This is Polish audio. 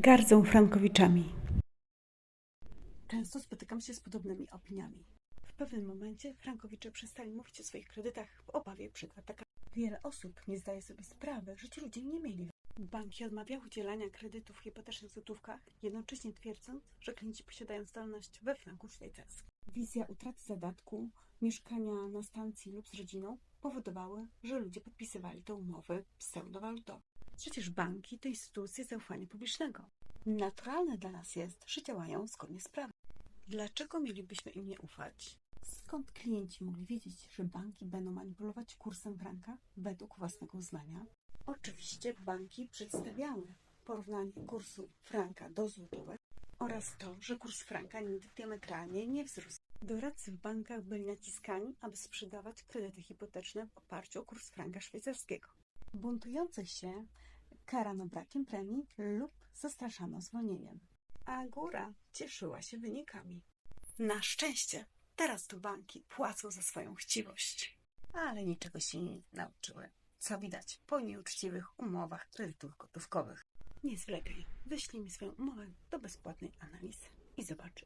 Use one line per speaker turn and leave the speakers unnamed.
gardzą Frankowiczami. Często spotykam się z podobnymi opiniami. W pewnym momencie Frankowicze przestali mówić o swoich kredytach w obawie przed atakami. Wiele osób nie zdaje sobie sprawy, że ci ludzie nie mieli. Banki odmawiały udzielania kredytów hipotecznych złotówkach, jednocześnie twierdząc, że klienci posiadają zdolność we franku szwajcarskim. Wizja utraty zadatku, mieszkania na stacji lub z rodziną powodowały, że ludzie podpisywali te umowy pseudowalutowe. Przecież banki to instytucje zaufania publicznego. Naturalne dla nas jest, że działają zgodnie z prawem. Dlaczego mielibyśmy im nie ufać? Skąd klienci mogli wiedzieć, że banki będą manipulować kursem franka według własnego uznania? Oczywiście banki przedstawiały porównanie kursu franka do złotówek oraz to, że kurs franka nigdy diametralnie nie wzrósł. Doradcy w bankach byli naciskani, aby sprzedawać kredyty hipoteczne w oparciu o kurs franka szwajcarskiego. Buntujących się karano brakiem premii lub zastraszano zwolnieniem. A góra cieszyła się wynikami. Na szczęście teraz to banki płacą za swoją chciwość. Ale niczego się nie nauczyły. Co widać po nieuczciwych umowach kredytów gotówkowych. Nie zwlekaj, wyślij mi swoją umowę do bezpłatnej analizy i zobacz.